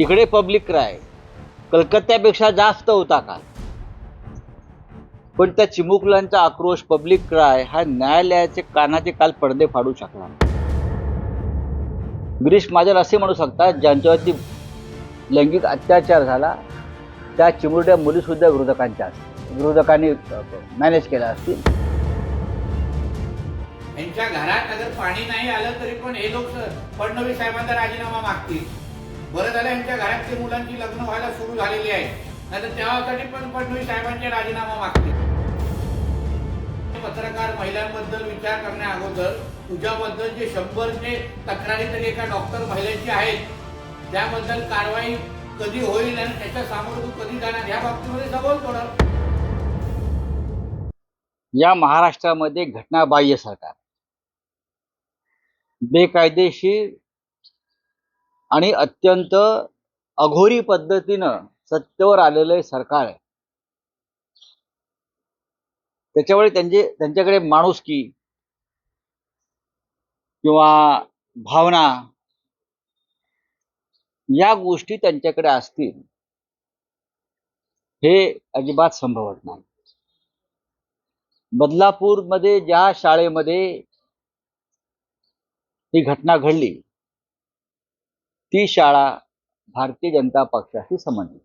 इकडे public cry कलकत्त्यापेक्षा जास्त होता का? पण त्या चिमुकल्यांचा आक्रोश पब्लिक क्राय हा न्यायालयाचे कानाचे काल पडदे फाडू शकला गिरीश महाजन असे म्हणू शकतात ज्यांच्यावरती लैंगिक अत्याचार झाला त्या चिमुरड्या मुलीसुद्धा विरोधकांच्या असतील. विरोधकांनी मॅनेज केल्या असतील. यांच्या घरात अगर पाणी नाही आलं तरी पण हे लोक फडणवीस साहेबांचा राजीनामा मागतील. बरं झालं यांच्या घरातली मुलांची लग्न व्हायला सुरू झालेली आहे. नाहीतर तेव्हासाठी पण फडणवीस साहेबांचे राजीनामा मागते पत्रकार महिलांबद्दल विचार करण्या अगोदर तुझ्याबद्दल जे शंभरचे तक्रारी तरी एका डॉक्टर महिलांची आहेत त्याबद्दल कारवाई कधी होईल आणि त्याच्या सामोर तू कधी जाणार या बाबतीमध्ये सबोल थोडं या महाराष्ट्रामध्ये घटनाबाह्य सरकार. बेकायदेशीर आणि अत्यंत अघोरी पद्धतीनं सत्तेवर आलेलं हे सरकार आहे. त्याच्यामुळे त्यांचे त्यांच्याकडे माणुसकी किंवा भावना या गोष्टी त्यांच्याकडे असतील हे अजिबात संभवत नाही. बदलापूरमध्ये ज्या शाळेमध्ये ही घटना घडली ती शाळा भारतीय जनता पक्षाशी संबंधित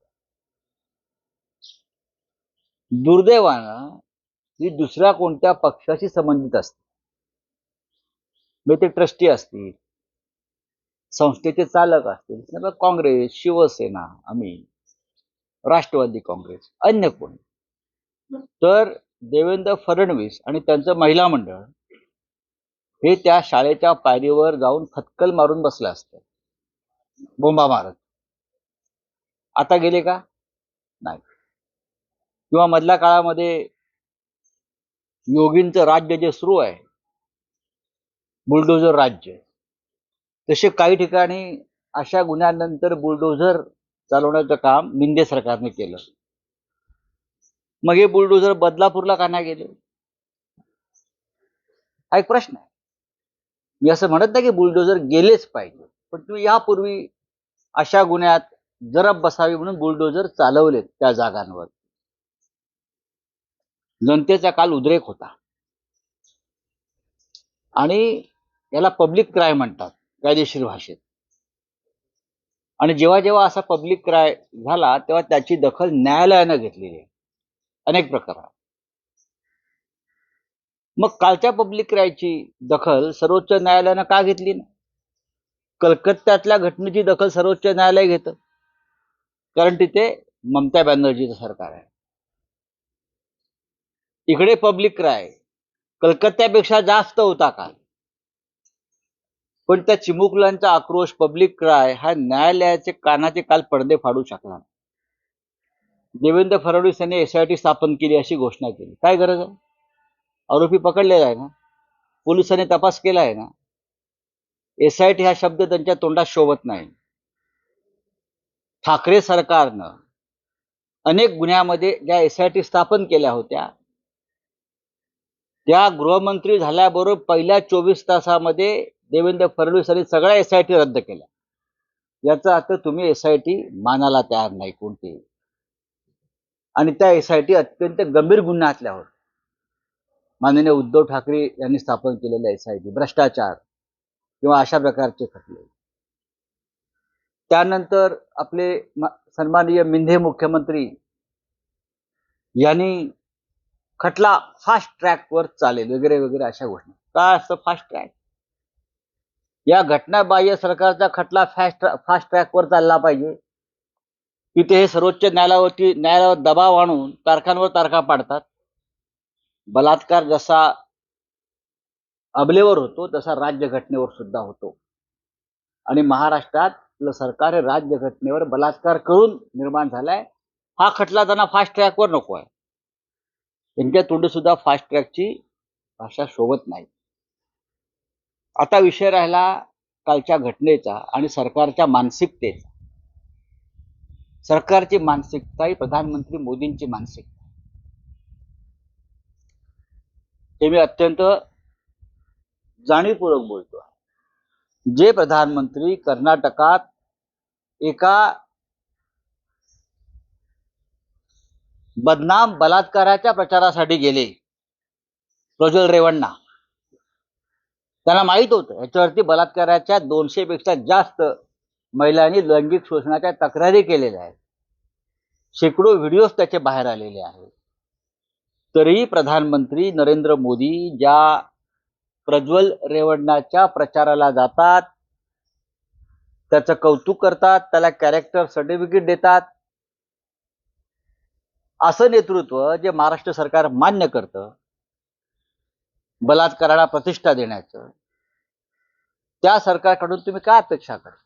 दुर्दैवानं ही दुसऱ्या कोणत्या पक्षाशी संबंधित असते? मग ते ट्रस्टी असतील संस्थेचे चालक असतील काँग्रेस शिवसेना आम्ही राष्ट्रवादी काँग्रेस अन्य कोण. तर देवेंद्र फडणवीस आणि त्यांचं महिला मंडळ हे त्या शाळेच्या पायरीवर जाऊन फटकल मारून बसलं असतं. बोंबा मारत. आता गेले का? नाही. किंवा मधल्या काळामध्ये योगींचं राज्य जे सुरू आहे बुलडोझर राज्य तसे काही ठिकाणी अशा गुन्ह्यानंतर बुलडोझर चालवण्याचं काम मिंदे सरकारने केलं. मग हे बुलडोझर बदलापूरला का नाही गेले? हा एक प्रश्न आहे. मी असं म्हणत नाही की बुलडोझर गेलेच पाहिजे. पण तुम्ही यापूर्वी अशा गुन्ह्यात जरब बसावी म्हणून बुलडोजर चालवलेत त्या जागांवर. जनतेचा काल उद्रेक होता. आणि याला पब्लिक क्राय म्हणतात कायदेशीर भाषेत. आणि जेव्हा जेव्हा असा पब्लिक क्राय झाला तेव्हा त्याची दखल न्यायालयानं घेतलेली आहे. अनेक प्रकारात मग कालच्या पब्लिक क्रायची दखल सर्वोच्च न्यायालयानं का घेतली ना कलकत्त्यातल्या घटनेची दखल सर्वोच्च न्यायालय घेतं. कारण तिथे ममता बॅनर्जीचं सरकार आहे. इकडे पब्लिक क्राय कलकत्त्यापेक्षा जास्त होता का पण त्या चिमुकल्यांचा आक्रोश पब्लिक क्राय हा न्यायालयाचे कानाचे काल पडदे फाडू शकला देवेंद्र फडणवीस यांनी एसआयटी स्थापन केली अशी घोषणा केली. काय गरज आहे? आरोपी पकडलेला आहे ना? पोलिसांनी तपास केला आहे ना? एसआयटी हा शब्द त्यांच्या तोंडात शोभत नाही. ठाकरे सरकारनं अनेक गुन्ह्यामध्ये ज्या एसआयटी स्थापन केल्या होत्या त्या गृहमंत्री झाल्याबरोबर पहिल्या चोवीस तासामध्ये देवेंद्र फडणवीस यांनी सगळ्या एसआयटी रद्द केल्या. याचा अर्थ तुम्ही एसआयटी मानाला तयार नाही कोणती. आणि त्या एसआयटी अत्यंत गंभीर गुन्ह्यातल्या होत्या. माननीय उद्धव ठाकरे यांनी स्थापन केलेल्या एसआयटी भ्रष्टाचार. किंवा अशा प्रकारचे खटले. त्यानंतर आपले सन्माननीय मिंधे मुख्यमंत्री यांनी खटला फास्ट ट्रॅकवर चालेल वगैरे वगैरे अशा घोषणा. काय असतं फास्ट ट्रॅक या घटनाबाह्य सरकारचा खटला फास्ट फास्ट ट्रॅकवर चालला पाहिजे. तिथे हे सर्वोच्च न्यायालयावरती न्यायालयावर दबाव आणून तारखांवर तारखा पाडतात. बलात्कार जसा अबलेवर होतो तसा राज्यघटनेवर सुद्धा होतो. आणि महाराष्ट्रात सरकार हे राज्यघटनेवर बलात्कार करून निर्माण झालाय. हा खटला त्यांना फास्ट ट्रॅकवर नको आहे. त्यांच्या तोंडी सुद्धा फास्ट ट्रॅकची भाषा शोभत नाही. आता विषय राहिला कालच्या घटनेचा आणि सरकारच्या मानसिकतेचा. सरकारची मानसिकता ही प्रधानमंत्री मोदींची मानसिकता ते मी अत्यंत जाणीवपूर्वक बोलतो जे प्रधानमंत्री कर्नाटकात एका बदनाम बलात्काराच्या प्रचारासाठी गेले प्रज्वल रेवण्णा. त्यांना माहीत होतं याच्यावरती बलात्काराच्या दोनशे पेक्षा जास्त महिलांनी लैंगिक शोषणाच्या तक्रारी केलेल्या आहेत. शेकडो व्हिडिओज त्याचे बाहेर आलेले आहेत. तरीही प्रधानमंत्री नरेंद्र मोदी ज्या प्रज्वल रेवण्णाच्या प्रचाराला जातात. त्याचं कौतुक करतात. त्याला कॅरेक्टर सर्टिफिकेट देतात. असं नेतृत्व जे महाराष्ट्र सरकार मान्य करतं बलात्काराला प्रतिष्ठा देण्याचं त्या सरकारकडून तुम्ही काय अपेक्षा करता?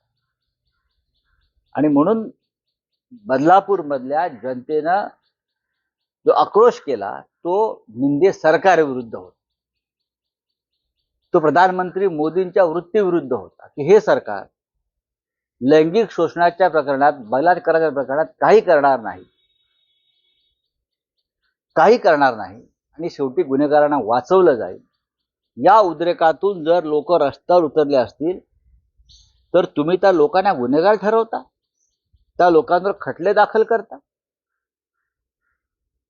आणि म्हणून बदलापूर मधल्या जनतेनं जो आक्रोश केला तो निंदे सरकारविरुद्ध होता. तो प्रधानमंत्री मोदींच्या वृत्तीविरुद्ध होता. की हे सरकार लैंगिक शोषणाच्या प्रकरणात बलात्काराच्या प्रकरणात काही करणार नाही. काही करणार नाही. आणि शेवटी गुन्हेगारांना वाचवलं जाईल. या उद्रेकातून जर लोक रस्त्यावर उतरले असतील तर तुम्ही त्या लोकांना गुन्हेगार ठरवता? त्या लोकांवर खटले दाखल करता?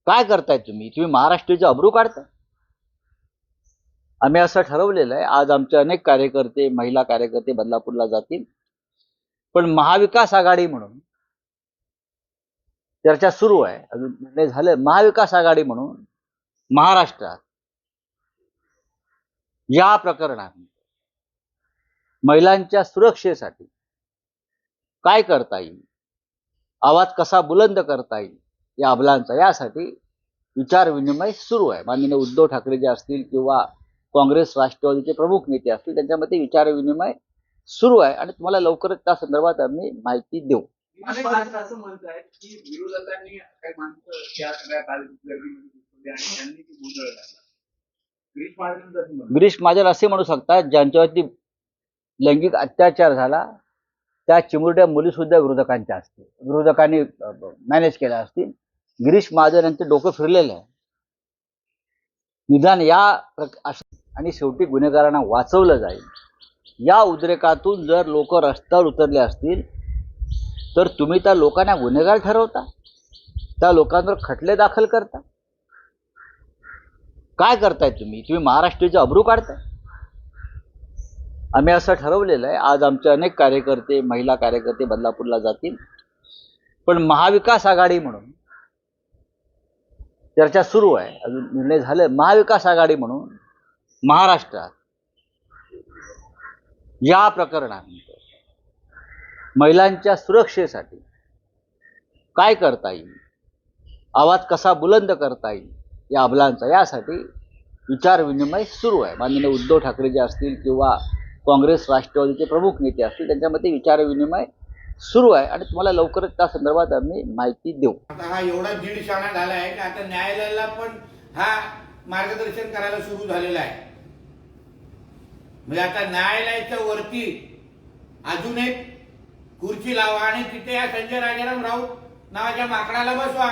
काय करताय तुम्ही? तुम्ही महाराष्ट्राचे अब्रू काढता? आम्ही असं ठरवलेलं आहे आज आमचे अनेक कार्यकर्ते महिला कार्यकर्ते बदलापूरला जातील. पण महाविकास आघाडी म्हणून चर्चा सुरू आहे. अजून निर्णय झाले. महाविकास आघाडी म्हणून महाराष्ट्रात या प्रकरणात महिलांच्या सुरक्षेसाठी काय करता येईल? आवाज कसा बुलंद करता येईल? या अबलांचा यासाठी विचार विनिमय सुरू आहे. माननीय उद्धव ठाकरे जे असतील किंवा काँग्रेस राष्ट्रवादीचे प्रमुख नेते असतील त्यांच्यामध्ये विचार विनिमय सुरू आहे. आणि तुम्हाला लवकरच त्या संदर्भात आम्ही माहिती देऊ. अनेक माणसं असं म्हणत आहेत की विरोधकांनी काही माणसं त्या सगळ्या काल गर्दीमध्ये घुसवली आणि त्यांनी ती गोंधळ घातला. गिरीश महाजन असे म्हणू शकतात ज्यांच्यावरती लैंगिक अत्याचार झाला त्या चिमुरड्या मुली सुद्धा विरोधकांच्या असतील विरोधकांनी मॅनेज केल्या असतील. गिरीश महाजन यांचे डोकं फिरलेलं आहे. निदान या आणि शेवटी गुन्हेगारांना वाचवलं जाईल. या उद्रेकातून जर लोक रस्त्यावर उतरले असतील तर तुम्ही त्या लोकांना गुन्हेगार ठरवता? त्या लोकांवर खटले दाखल करता? काय करताय तुम्ही? तुम्ही महाराष्ट्राचे अब्रू काढताय? आम्ही असं ठरवलेलं आहे आज आमचे अनेक कार्यकर्ते महिला कार्यकर्ते बदलापूरला जातील. पण महाविकास आघाडी म्हणून चर्चा सुरू आहे. अजून निर्णय झाले महाविकास आघाडी म्हणून महाराष्ट्रात. या प्रकरणानंतर महिलांच्या सुरक्षेसाठी काय करता येईल? आवाज कसा बुलंद करता येईल? या अबलांचा यासाठी विचार विनिमय सुरू आहे. माननीय उद्धव ठाकरे जे असतील किंवा काँग्रेस राष्ट्रवादीचे प्रमुख नेते असतील त्यांच्यामध्ये विचारविनिमय सुरू आहे आणि तुम्हाला लवकरच त्या संदर्भात आम्ही माहिती देऊ. आता हा एवढा दीड शाणा झाला आहे की आता न्यायालयाला पण हा मार्गदर्शन करायला सुरू झालेला आहे. म्हणजे आता न्यायालयाच्या वरती अजून एक खुर्ची लावा आणि तिथे या संजय राजाराम राऊत नावाच्या माकडाला बसवा.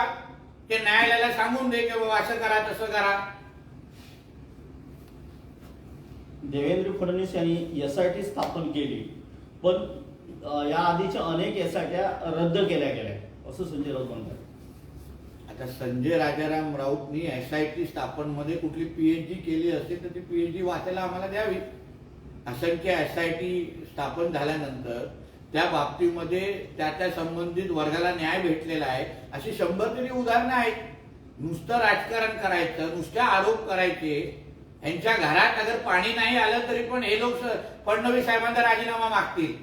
ते न्यायालयाला सांगून दे की बाबा असं करा तसं करा. देवेंद्र फडणवीस यांनी एस आय टी स्थापन केली. पण या आधीच्या अनेक एस आय ट्या रद्द केल्या गेल्या. असं संजय राऊत म्हणतात. आता संजय राजाराम राऊतनी एस आय टी स्थापनमध्ये कुठली पीएचडी केली असेल तर ती पीएचडी वाचायला आम्हाला द्यावी. असंख्य एस आय टी स्थापन झाल्यानंतर त्या बाबतीमध्ये त्या त्या संबंधित वर्गाला न्याय भेटलेला आहे. अशी शंभर तरी उदाहरणं आहेत. नुसतं राजकारण करायचं नुसते आरोप करायचे. यांच्या घरात अगर पाणी नाही आलं तरी पण हे लोक फडणवीस साहेबांचा राजीनामा मागतील.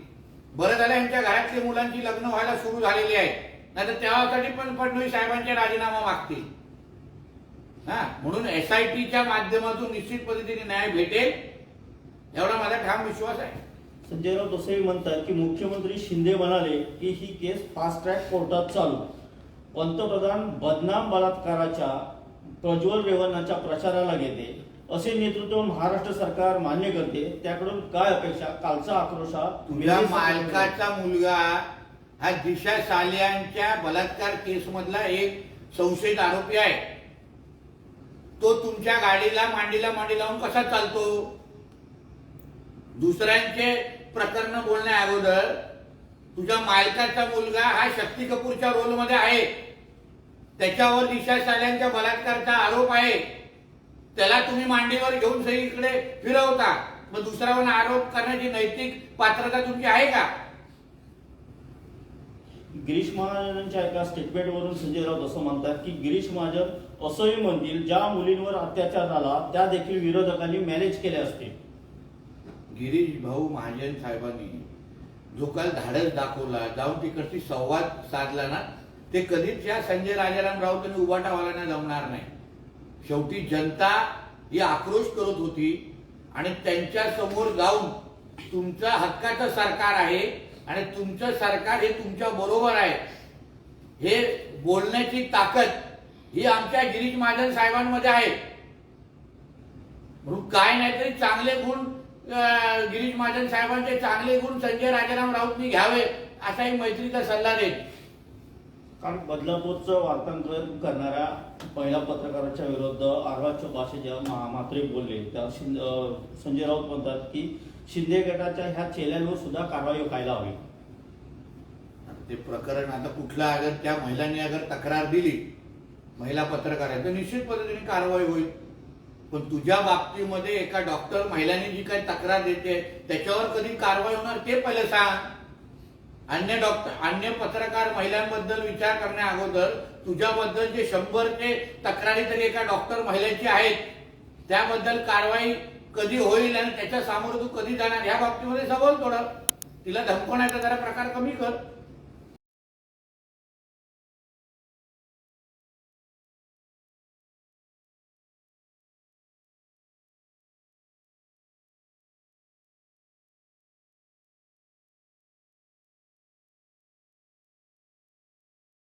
बरं झालं यांच्या घरातली मुलांची लग्न व्हायला सुरू झालेली आहेत. नाही तर तेव्हासाठी पण फडणवीस साहेबांचे राजीनामा मागतील. हा म्हणून एस आय टीच्या माध्यमातून निश्चित पद्धतीने न्याय भेटेल. एवढा माझा ठाम विश्वास आहे. संजय राऊत असंही म्हणतात की मुख्यमंत्री शिंदे म्हणाले की ही केस फास्ट ट्रॅक कोर्टात चालू. पंतप्रधान बदनाम बलात्काराच्या प्रज्वल रेवन्नाच्या प्रचाराला घेते. असे नेतृत्व महाराष्ट्र सरकार मान्य करते. त्याकडून काय अपेक्षा? कालचा आक्रोश हा तुझ्या सावंत- मालकाचा मुलगा हा दिशा सालियांच्या बलात्कार केस मधला एक संशयित आरोपी आहे. तो तुमच्या गाडीला मांडीला मांडी लावून कसा चालतो? दुसऱ्यांचे प्रकरण बोलण्या अगोदर तुझ्या मालकाचा मुलगा हा शक्ती कपूरच्या रोलमध्ये आहे. त्याच्यावर दिशा साल्यांच्या बलात्कारचा आरोप आहे. त्याला तुम्ही मांडीवर घेऊन सगळीकडे फिरवता. मग दुसऱ्यावर आरोप करण्याची नैतिक पात्रता तुमची आहे का? गिरीश महाजनांच्या एका स्टेटमेंटवरून संजय राऊत असं म्हणतात की गिरीश महाजन असंही म्हणतील ज्या मुलींवर अत्याचार झाला त्या देखील विरोधकांनी मॅनेज केल्या असतील गिरीश भाऊ महाजन साहेबांनी जो काल धाडस दाखवला जाऊन तिकडची संवाद साधला ना ते कधीच या संजय राजाराम राऊत आणि उबाटावाल्यांना जमणार नाही. शेवटी जनता ही आक्रोश करत होती आणि त्यांच्यासमोर जाऊन तुमचं हक्काचं सरकार आहे आणि तुमचं सरकार हे तुमच्या बरोबर आहे. हे बोलण्याची ताकद ही आमच्या गिरीश महाजन साहेबांमध्ये आहे. म्हणून काय नाही तरी चांगले गुण गिरीश महाजन साहेबांचे चांगले गुण संजय राजाराम राऊतनी घ्यावे असा एक मैत्रीचा सल्ला देत कारण बदलापूरचं वार्तांकन करणाऱ्या पहिल्या पत्रकाराच्या विरुद्ध अर्वाच्य भाषेच्या मात्रे बोलले. त्या संजय राऊत म्हणतात की शिंदे गटाच्या ह्या चेल्यांवर सुद्धा कारवाई व्हायला हवी. ते प्रकरण आता कुठलं अगर त्या महिलांनी अगर तक्रार दिली महिला पत्रकार आहे तर निश्चित पद्धतीने कारवाई होईल. पण तुझ्या बाबतीमध्ये एका डॉक्टर महिलांनी जी काही तक्रार देते त्याच्यावर कधी कारवाई होणार ते पहिले सांग. अन्य डॉक्टर अन्य पत्रकार महिलांबद्दल विचार करण्या अगोदर तुझ्याबद्दल जे शंभर ते तक्रारी तरी एका डॉक्टर महिलेची आहेत त्याबद्दल कारवाई कधी होईल आणि त्याच्या सामोर तू कधी जाणार या बाबतीमध्ये सबल थोडं. तिला धमकवण्याचा जरा प्रकार कमी कर.